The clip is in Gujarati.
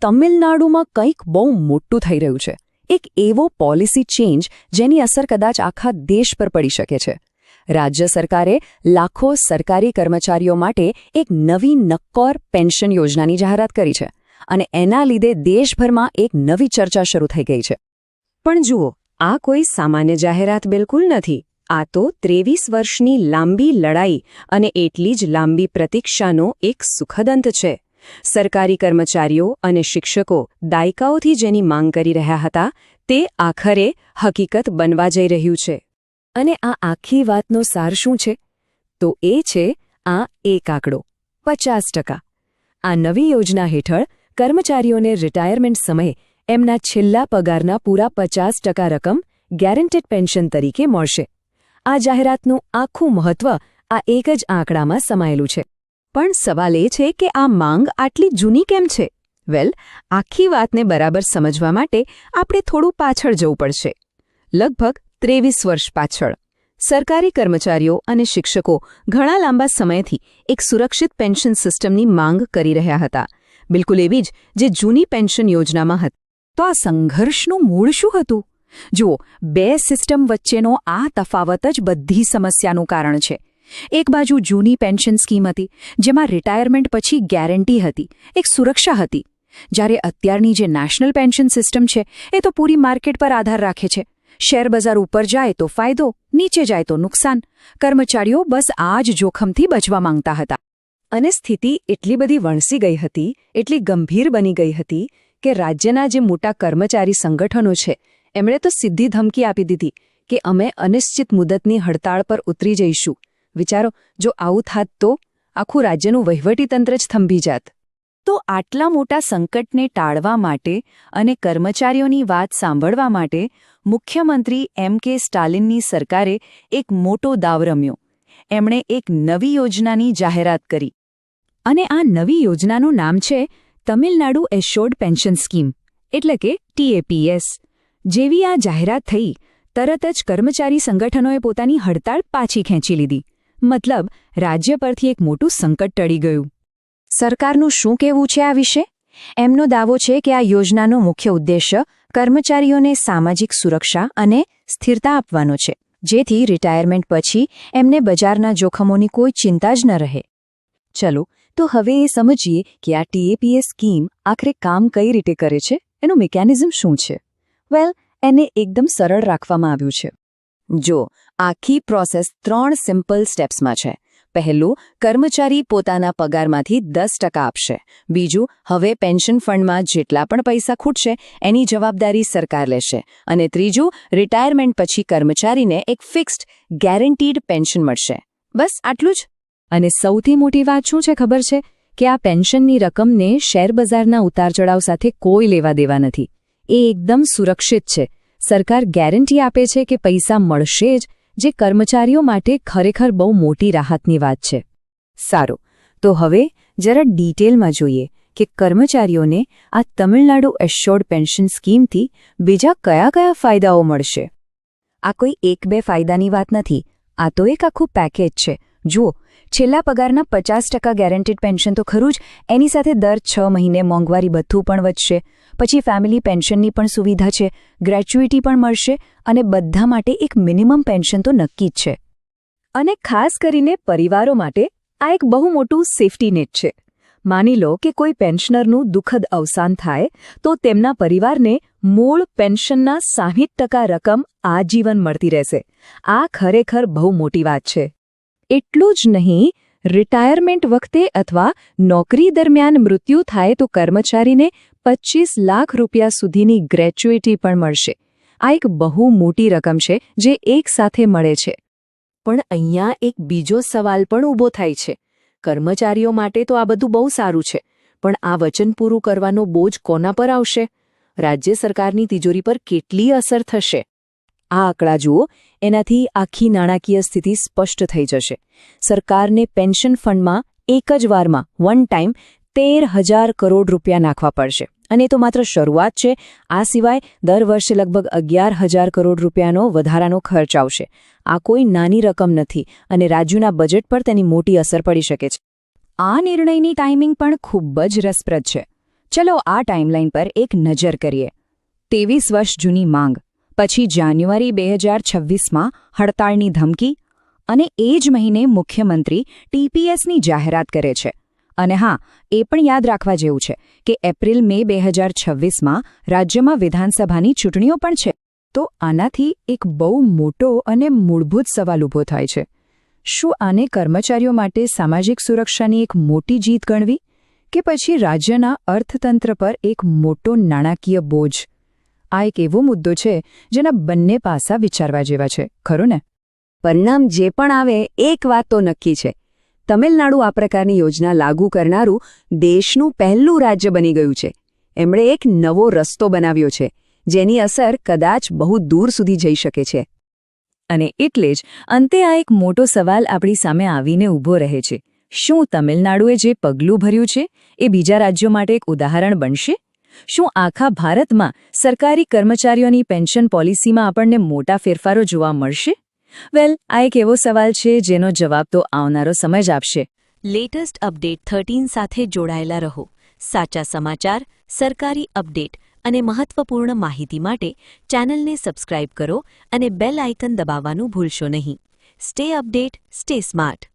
તમિલનાડુમાં કંઈક બહુ મોટું થઈ રહ્યું છે. એક એવો પોલિસી ચેન્જ જેની અસર કદાચ આખા દેશ પર પડી શકે છે. રાજ્ય સરકારે લાખો સરકારી કર્મચારીઓ માટે એક નવી નક્કોર પેન્શન યોજનાની જાહેરાત કરી છે અને એના લીધે દેશભરમાં એક નવી ચર્ચા શરૂ થઈ ગઈ છે. પણ જુઓ, આ કોઈ સામાન્ય જાહેરાત બિલકુલ નથી. આ તો ત્રેવીસ વર્ષની લાંબી લડાઈ અને એટલી જ લાંબી પ્રતીક્ષાનો એક સુખદ અંત છે. સરકારી કર્મચારીઓ અને શિક્ષકો દાયકાઓથી જેની માંગ કરી રહ્યા હતા, તે આખરે હકીકત બનવા જઈ રહ્યું છે. અને આ આખી વાતનો સાર શું છે? તો એ છે, આ એક આંકડો, પચાસ ટકા. આ નવી યોજના હેઠળ કર્મચારીઓને રિટાયરમેન્ટ સમયે એમના છેલ્લા પગારના પૂરા પચાસ ટકા રકમ ગેરંટેડ પેન્શન તરીકે મળશે. આ જાહેરાતનું આખું મહત્વ આ એક જ આંકડામાં સમાયેલું છે. પણ સવાલ એ છે કે આ માંગ આટલી જૂની કેમ છે? વેલ, આખી વાતને બરાબર સમજવા માટે આપણે થોડું પાછળ જવું પડશે. લગભગ ત્રેવીસ વર્ષ પાછળ. સરકારી કર્મચારીઓ અને શિક્ષકો ઘણા લાંબા સમયથી એક સુરક્ષિત પેન્શન સિસ્ટમની માંગ કરી રહ્યા હતા. બિલકુલ એવી જ જે જૂની પેન્શન યોજનામાં હતી. તો આ સંઘર્ષનું મૂળ શું હતું? જુઓ, બે સિસ્ટમ વચ્ચેનો આ તફાવત જ બધી સમસ્યાનું કારણ છે. એક બાજુ જૂની પેન્શન સ્કીમ હતી, જેમાં રિટાયરમેન્ટ પછી ગેરંટી હતી, એક સુરક્ષા હતી. જ્યારે અત્યારની જે નેશનલ પેન્શન સિસ્ટમ છે, એ તો પૂરી માર્કેટ પર આધાર રાખે છે. શેરબજાર ઉપર જાય તો ફાયદો, નીચે જાય તો નુકસાન. કર્મચારીઓ બસ આ જ જોખમથી બચવા માંગતા હતા. અને સ્થિતિ એટલી બધી વણસી ગઈ હતી, એટલી ગંભીર બની ગઈ હતી, કે રાજ્યના જે મોટા કર્મચારી સંગઠનો છે, એમણે તો સીધી ધમકી આપી દીધી, કે અમે અનિશ્ચિત મુદતની હડતાળ પર ઉતરી જઈશું. વિચારો, જો આવું થાત તો? આખું રાજ્યનું વહીવટીતંત્ર જ થંભી જાત. તો આટલા મોટા સંકટને ટાળવા માટે અને કર્મચારીઓની વાત સાંભળવા માટે મુખ્યમંત્રી એમ કે સ્ટાલિનની સરકારે એક મોટો દાવ રમ્યો. એમણે એક નવી યોજનાની જાહેરાત કરી. અને આ નવી યોજનાનું નામ છે તમિલનાડુ એશ્યોર્ડ પેન્શન સ્કીમ, એટલે કે ટીએપીએસ જેવી આ જાહેરાત થઈ, તરત જ કર્મચારી સંગઠનોએ પોતાની હડતાળ પાછી ખેંચી લીધી. મતલબ, રાજ્ય પરથી એક મોટું સંકટ ટળી ગયું. સરકારનું શું કહેવું છે આ વિશે? એમનો દાવો છે કે આ યોજનાનો મુખ્ય ઉદ્દેશ્ય કર્મચારીઓને સામાજિક સુરક્ષા અને સ્થિરતા આપવાનો છે, જેથી રિટાયરમેન્ટ પછી એમને બજારના જોખમોની કોઈ ચિંતા જ ન રહે. ચલો, તો હવે એ સમજીએ કે આ ટીએપીએસ સ્કીમ આખરે કામ કઈ રીતે કરે છે? એનું મિકેનિઝમ શું છે? વેલ, એને એકદમ સરળ રાખવામાં આવ્યું છે. જો, આખી પ્રોસેસ ત્રણ સિમ્પલ સ્ટેપ્સમાં છે. પહેલું, કર્મચારી પોતાના પગારમાંથી દસ ટકા આપશે. બીજું, હવે પેન્શન ફંડમાં જેટલા પણ પૈસા ખૂટશે, એની જવાબદારી સરકાર લેશે. અને ત્રીજું, રિટાયરમેન્ટ પછી કર્મચારીને એક ફિક્સ્ડ, ગેરંટીડ પેન્શન મળશે. બસ આટલું જ? અને સૌથી મોટી વાત શું છે ખબર છે? કે આ પેન્શનની રકમને શેરબજારના ઉતારચડાવ સાથે કોઈ લેવા દેવા નથી. એ એકદમ સુરક્ષિત છે. સરકાર ગેરંટી આપે છે કે પૈસા મળશે જ, જે કર્મચારીઓ માટે ખરેખર બહુ મોટી રાહતની વાત છે. સારું, તો હવે જરા ડિટેલમાં જોઈએ કે કર્મચારીઓને આ તમિલનાડુ એશ્યોર્ડ પેન્શન સ્કીમથી બીજા કયા કયા ફાયદાઓ મળશે. આ કોઈ એક બે ફાયદાની વાત નથી, આ તો એક આખું પેકેજ છે. જુઓ, છેલ્લા પગારના પચાસ ટકા ગેરંટીડ પેન્શન તો ખરું જ, એની સાથે દર છ મહિને મોંઘવારી ભથ્થું પણ વધશે. પછી ફેમિલી પેન્શનની પણ સુવિધા છે ગ્રેચ્યુઇટી પણ મળશે અને બધા માટે એક મિનિમમ પેન્શન તો નક્કી જ છે. અને ખાસ કરીને પરિવારો માટે આ એક બહુ મોટું સેફ્ટી નેટ છે. માની લો કે કોઈ પેન્શનરનું દુઃખદ અવસાન થાય, તો તેમના પરિવારને મૂળ પેન્શનના સાહીઠ ટકા રકમ આજીવન મળતી રહેશે. આ ખરેખર બહુ મોટી વાત છે. એટલું જ નહીં, રિટાયરમેન્ટ વખતે અથવા નોકરી દરમિયાન મૃત્યુ થાય તો કર્મચારીને પચ્ચીસ લાખ રૂપિયા સુધીની ગ્રેચ્યુઇટી પણ મળશે. આ એક બહુ મોટી રકમ છે, જે એક સાથે મળે છે. પણ અહીંયા એક બીજો સવાલ પણ ઊભો થાય છે. કર્મચારીઓ માટે તો આ બધું બહુ સારું છે, પણ આ વચન પૂરું કરવાનો બોજ કોના પર આવશે? રાજ્ય સરકારની તિજોરી પર કેટલી અસર થશે? આ આંકડા જુઓ, એનાથી આખી નાણાકીય સ્થિતિ સ્પષ્ટ થઈ જશે. સરકારને પેન્શન ફંડમાં એક જ વારમાં વન ટાઈમ તેર હજાર કરોડ રૂપિયા નાખવા પડશે. અને એ તો માત્ર શરૂઆત છે, આ સિવાય દર વર્ષે લગભગ અગિયાર હજાર કરોડ રૂપિયાનો વધારાનો ખર્ચ આવશે. આ કોઈ નાની રકમ નથી અને રાજ્યના બજેટ પર તેની મોટી અસર પડી શકે છે. આ નિર્ણયની ટાઈમિંગ પણ ખૂબ જ રસપ્રદ છે. ચલો આ ટાઈમલાઈન પર એક નજર કરીએ. ત્રેવીસ વર્ષ જૂની માંગ. પછી જાન્યુઆરી બે હજાર છવ્વીસમાં હડતાળની ધમકી અને એ જ મહિને મુખ્યમંત્રી ટીપીએસની જાહેરાત કરે છે. અને હા, એ પણ યાદ રાખવા જેવું છે કે એપ્રિલ મે બે હજાર છવ્વીસમાં રાજ્યમાં વિધાનસભાની ચૂંટણીઓ પણ છે. તો આનાથી એક બહુ મોટો અને મૂળભૂત સવાલ ઊભો થાય છે. શું આને કર્મચારીઓ માટે સામાજિક સુરક્ષાની એક મોટી જીત ગણવી કે પછી રાજ્યના અર્થતંત્ર પર એક મોટો નાણાકીય બોજ? આ એક એવો મુદ્દો છે, જેના બંને પાસા વિચારવા જેવા છે. ખરું ને? પરિણામ જે પણ આવે, એક વાત તો નક્કી છે. તમિલનાડુ આ પ્રકારની યોજના લાગુ કરનારું દેશનું પહેલું રાજ્ય બની ગયું છે. એમણે એક નવો રસ્તો બનાવ્યો છે, જેની અસર કદાચ બહુ દૂર સુધી જઈ શકે છે. અને એટલે જ અંતે આ એક મોટો સવાલ આપણી સામે આવીને ઊભો રહે છે. શું તમિલનાડુએ જે પગલું ભર્યું છે, એ બીજા રાજ્યો માટે એક ઉદાહરણ બનશે? શું આખા ભારતમાં સરકારી કર્મચારીઓની પેન્શન પોલિસીમાં આપણને મોટા ફેરફારો જોવા મળશે? વેલ, આ એક એવો સવાલ છે જેનો જવાબ તો આવનારો સમય જ આપશે. લેટેસ્ટ અપડેટ થર્ટીન સાથે જોડાયેલા રહો. સાચા સમાચાર, સરકારી અપડેટ અને મહત્વપૂર્ણ માહિતી માટે ચેનલને સબસ્ક્રાઇબ કરો અને બેલ આઇકન દબાવવાનું ભૂલશો નહીં. Stay update, stay smart.